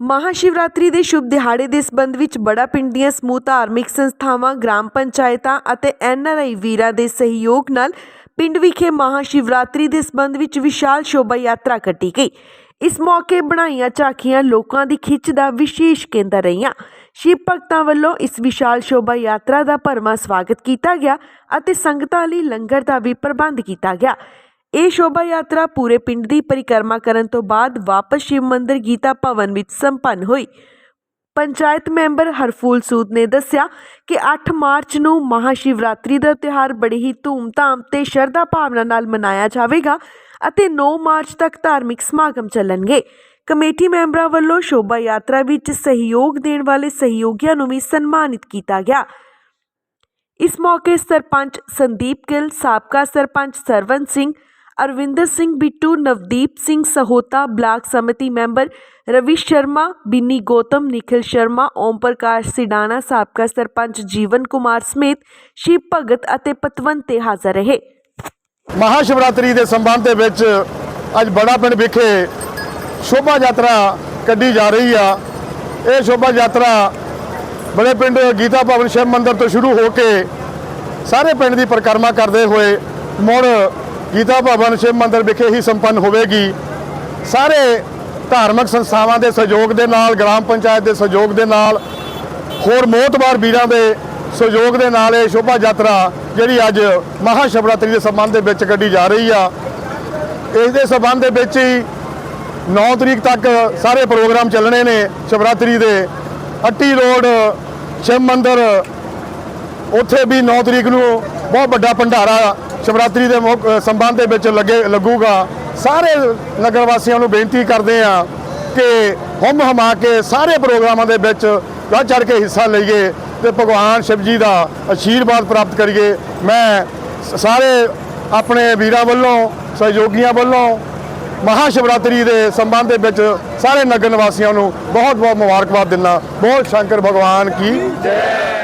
ਮਹਾਸ਼ਿਵਰਾਤਰੀ ਦੇ ਸ਼ੁਭ ਦਿਹਾੜੇ ਦੇ ਸਬੰਧ ਵਿੱਚ ਬੜਾ ਪਿੰਡ ਦੀਆਂ ਸਮੂਹ ਧਾਰਮਿਕ ਸੰਸਥਾਵਾਂ, ਗ੍ਰਾਮ ਪੰਚਾਇਤਾਂ ਅਤੇ ਐਨਆਰਆਈ ਵੀਰਾਂ ਦੇ ਸਹਿਯੋਗ ਨਾਲ ਪਿੰਡ ਵਿਖੇ ਮਹਾਸ਼ਿਵਰਾਤਰੀ ਦੇ ਸਬੰਧ ਵਿੱਚ ਵਿਸ਼ਾਲ ਸ਼ੋਭਾ ਯਾਤਰਾ ਕੱਢੀ ਗਈ। ਇਸ ਮੌਕੇ ਬਣਾਈਆਂ ਝਾਕੀਆਂ ਲੋਕਾਂ ਦੀ ਖਿੱਚ ਦਾ ਵਿਸ਼ੇਸ਼ ਕੇਂਦਰ ਰਹੀਆਂ। ਸ਼ਿਵ ਭਗਤਾਂ ਵੱਲੋਂ ਇਸ ਵਿਸ਼ਾਲ ਸ਼ੋਭਾ ਯਾਤਰਾ ਦਾ ਭਰਮਾ ਸਵਾਗਤ ਕੀਤਾ ਗਿਆ ਅਤੇ ਸੰਗਤਾਂ ਲਈ ਲੰਗਰ ਦਾ ਵੀ ਪ੍ਰਬੰਧ ਕੀਤਾ ਗਿਆ। ਇਹ ਸ਼ੋਭਾ ਯਾਤਰਾ ਪੂਰੇ ਪਿੰਡ ਦੀ ਪਰਿਕਰਮਾ ਕਰਨ ਤੋਂ ਬਾਅਦ ਵਾਪਸ ਸ਼ਿਵ ਮੰਦਿਰ ਗੀਤਾ ਭਵਨ ਵਿੱਚ ਸੰਪੰਨ ਹੋਈ। ਪੰਚਾਇਤ ਮੈਂਬਰ ਹਰਫੂਲ ਸੂਦ ਨੇ ਦੱਸਿਆ ਕਿ 8 ਮਾਰਚ ਨੂੰ ਮਹਾਸ਼ਿਵਰਾਤਰੀ ਦਾ ਤਿਉਹਾਰ ਬੜੀ ਹੀ ਧੂਮਧਾਮ ਤੇ ਸ਼ਰਧਾ ਭਾਵਨਾ ਨਾਲ ਮਨਾਇਆ ਜਾਵੇਗਾ ਅਤੇ 9 ਮਾਰਚ ਤੱਕ ਧਾਰਮਿਕ ਸਮਾਗਮ ਚੱਲਣਗੇ। ਕਮੇਟੀ ਮੈਂਬਰਾਂ ਵੱਲੋਂ ਸ਼ੋਭਾ ਯਾਤਰਾ ਵਿੱਚ ਸਹਿਯੋਗ ਦੇਣ ਵਾਲੇ ਸਹਿਯੋਗੀਆਂ ਨੂੰ ਵੀ ਸਨਮਾਨਿਤ ਕੀਤਾ ਗਿਆ। ਇਸ ਮੌਕੇ ਸਰਪੰਚ ਸੰਦੀਪ ਗਿੱਲ, ਸਾਬਕਾ ਸਰਪੰਚ ਸਰਵਨ ਸਿੰਘ ਅਰਵਿੰਦਰ ਸਿੰਘ ਬਿੱਟੂ, ਨਵਦੀਪ ਸਿੰਘ ਸਹੋਤਾ, ਬਲਾਕ ਸਮਿਤੀ ਮੈਂਬਰ ਰਵੀ ਸ਼ਰਮਾ, ਬਿੰਨੀ ਗੌਤਮ ਨਿਖਿਲ ਸ਼ਰਮਾ, ਓਮ ਪ੍ਰਕਾਸ਼ ਸਿਡਾਣਾ, ਸਾਬਕਾ ਸਰਪੰਚ ਜੀਵਨ ਕੁਮਾਰ ਸਮੇਤ ਸ਼ਿਵ ਭਗਤ ਅਤੇ ਪਤਵੰਤੇ ਹਾਜ਼ਰ ਰਹੇ। ਮਹਾਸ਼ਿਵਰਾਤਰੀ ਦੇ ਸੰਬੰਧ ਦੇ ਵਿੱਚ ਅੱਜ ਬੜਾ ਪਿੰਡ ਵਿਖੇ ਸ਼ੋਭਾ ਯਾਤਰਾ ਕੱਢੀ ਜਾ ਰਹੀ ਆ। ਇਹ ਸ਼ੋਭਾ ਯਾਤਰਾ ਬੜੇ ਪਿੰਡ ਗੀਤਾ ਭਵਨ ਸ਼ਿਵ ਮੰਦਿਰ ਤੋਂ ਸ਼ੁਰੂ ਹੋ ਕੇ ਸਾਰੇ ਪਿੰਡ ਦੀ ਪਰਿਕਰਮਾ ਕਰਦੇ ਹੋਏ ਮੁੜ ਗੀਤਾ ਭਵਨ ਸ਼ਿਵ ਮੰਦਿਰ ਵਿਖੇ ਹੀ ਸੰਪੰਨ ਹੋਵੇਗੀ। ਸਾਰੇ ਧਾਰਮਿਕ ਸੰਸਥਾਵਾਂ ਦੇ ਸਹਿਯੋਗ ਦੇ ਨਾਲ, ਗ੍ਰਾਮ ਪੰਚਾਇਤ ਦੇ ਸਹਿਯੋਗ ਦੇ ਨਾਲ, ਹੋਰ ਮੋਤਬਾਰ ਵੀਰਾਂ ਦੇ ਸਹਿਯੋਗ ਦੇ ਨਾਲ ਇਹ ਸ਼ੋਭਾ ਯਾਤਰਾ ਜਿਹੜੀ ਅੱਜ ਮਹਾਸ਼ਿਵਰਾਤਰੀ ਦੇ ਸੰਬੰਧ ਦੇ ਵਿੱਚ ਕੱਢੀ ਜਾ ਰਹੀ ਆ। ਇਸ ਦੇ ਸੰਬੰਧ ਦੇ ਵਿੱਚ ਹੀ 9 ਤਰੀਕ ਤੱਕ ਸਾਰੇ ਪ੍ਰੋਗਰਾਮ ਚੱਲਣੇ ਨੇ ਸ਼ਿਵਰਾਤਰੀ ਦੇ। ਅੱਟੀ ਰੋਡ, ਸ਼ਿਵ ਮੰਦਿਰ, ਉੱਥੇ ਵੀ 9 ਤਰੀਕ ਨੂੰ ਬਹੁਤ ਵੱਡਾ ਭੰਡਾਰਾ ਸ਼ਿਵਰਾਤਰੀ ਦੇ ਮੌਕ- ਸੰਬੰਧ ਦੇ ਵਿੱਚ ਲੱਗੇ, ਲੱਗੂਗਾ। ਸਾਰੇ ਨਗਰ ਵਾਸੀਆਂ ਨੂੰ ਬੇਨਤੀ ਕਰਦੇ ਆ ਕਿ ਹਮ ਹਮਾ ਕੇ ਸਾਰੇ ਪ੍ਰੋਗਰਾਮਾਂ ਦੇ ਵਿੱਚ ਵੱਧ ਚੜ ਕੇ ਹਿੱਸਾ ਲਈਏ ਤੇ ਭਗਵਾਨ ਸ਼ਿਵ ਜੀ ਦਾ ਆਸ਼ੀਰਵਾਦ ਪ੍ਰਾਪਤ ਕਰੀਏ। ਮੈਂ ਸਾਰੇ ਆਪਣੇ ਵੀਰਾਂ ਵੱਲੋਂ, ਸਹਿਯੋਗੀਆਂ ਵੱਲੋਂ ਮਹਾਸ਼ਿਵਰਾਤਰੀ ਦੇ ਸੰਬੰਧ ਦੇ ਵਿੱਚ ਸਾਰੇ ਨਗਰ ਨਿਵਾਸੀਆਂ ਨੂੰ ਬਹੁਤ ਬਹੁਤ ਮੁਬਾਰਕਬਾਦ ਦਿੰਦਾ। ਬਹੁਤ ਸ਼ੰਕਰ ਭਗਵਾਨ ਕੀ ਜੈ।